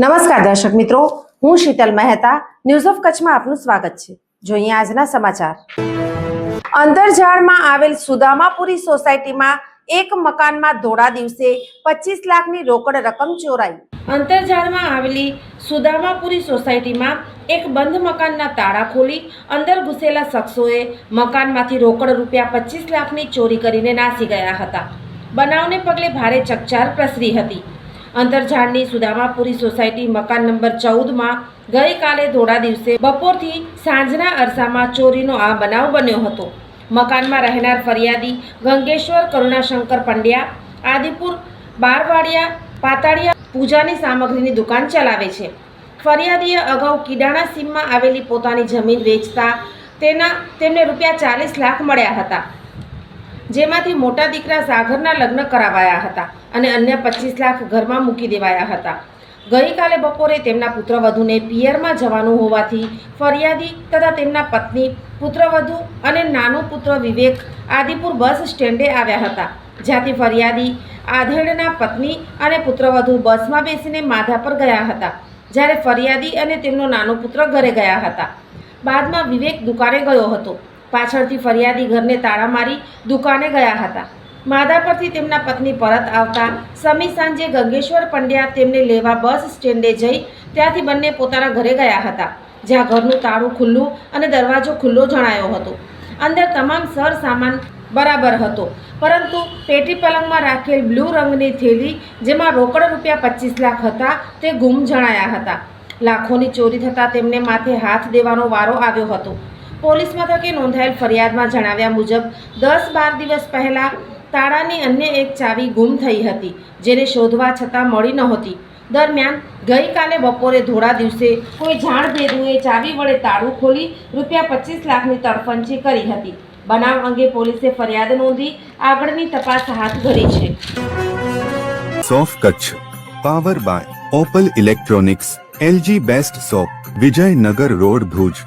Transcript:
નમસ્કાર દર્શક મિત્રો, હું શીતલ મહેતા ન્યૂઝ ઓફ કચ્છમાં આપનું સ્વાગત છે. જોઈએ આજના સમાચાર. અંતરજાળમાં આવેલ સુદામાપુરી સોસાયટીમાં એક મકાનમાં ધોળા દિવસે પચીસ લાખની રોકડ રકમ ચોરાઈ. અંતરજાળમાં આવેલી સુદામાપુરી સોસાયટીમાં એક બંધ મકાનના તાળા ખોલી અંદર ઘૂસેલા શખ્સોએ મકાનમાંથી રોકડ રૂપિયા પચીસ લાખની ચોરી કરીને નાસી ગયા હતા. બનાવને પગલે ભારે ચકચાર પ્રસરી હતી. અંતરઝાડની સુદામાપુરી સોસાયટી મકાન નંબર ચૌદમાં ગઈકાલે થોડા દિવસે બપોરથી સાંજના અરસામાં ચોરીનો આ બનાવ બન્યો હતો. મકાનમાં રહેનાર ફરિયાદી ગંગેશ્વર કરુણાશંકર પંડ્યા, આદિપુર બારવાડિયા પાતાળિયા પૂજાની સામગ્રીની દુકાન ચલાવે છે. ફરિયાદીએ અગાઉ કિડાણા સીમમાં આવેલી પોતાની જમીન વેચતા તેના તેમને રૂપિયા ચાલીસ લાખ મળ્યા હતા. જેમાંથી મોટા દીકરા સાગરના લગ્ન કરાવાયા હતા અને અન્ય પચીસ લાખ ઘરમાં મૂકી દેવાયા હતા. ગઈકાલે બપોરે તેમના પુત્રવધૂને પિયરમાં જવાનું હોવાથી ફરિયાદી તથા તેમના પત્ની પુત્રવધુ અને નાનો પુત્ર વિવેક આદિપુર બસ સ્ટેન્ડે આવ્યા હતા, જ્યાંથી ફરિયાદી આધેડના પત્ની અને પુત્રવધુ બસમાં બેસીને માધા પર ગયા હતા, જ્યારે ફરિયાદી અને તેમનો નાનો પુત્ર ઘરે ગયા હતા. બાદમાં વિવેક દુકાને ગયો હતો. પાછળથી ફરિયાદી ઘરને તાળા મારી દુકાને ગયા હતા. માદા પરથી તેમના પત્ની પરત આવતા સમી સાંજે ગંગેશ્વર પંડ્યા તેમને લેવા બસ સ્ટેન્ડે જઈ ત્યાંથી બંને પોતાના ઘરે ગયા હતા. જ્યાં ઘરનું તાળું ખુલ્લું અને દરવાજો ખુલ્લો જણાયો હતો. અંદર તમામ સર સામાન બરાબર હતો. પરંતુ પેટી પલંગમાં રાખેલ બ્લુ રંગની થેલી, જેમાં રોકડ રૂપિયા પચીસ લાખ હતા, તે ગુમ જણાયા હતા. લાખોની ચોરી થતાં તેમને માથે હાથ દેવાનો વારો આવ્યો હતો. પોલીસ મથકે નોંધાયેલ ફરિયાદમાં જણાવ્યા મુજબ, દસ બાર દિવસ પહેલાં તાળાની અન્ય એક ચાવી ગુમ થઈ હતી, જેને શોધવા છતાં મળી નહોતી. દરમિયાન ગઈકાલે બપોરે ધોળા દિવસે કોઈ જાણ ભેદુએ ચાવી વડે તાળું ખોલી રૂપિયા પચીસ લાખની તડફંચી કરી હતી. બનાવ અંગે પોલીસે ફરિયાદ નોંધી આગળની તપાસ હાથ ધરી છે. સોફ Kutch, power by Opal electronics, LG best shop Vijaynagar road Bhuj.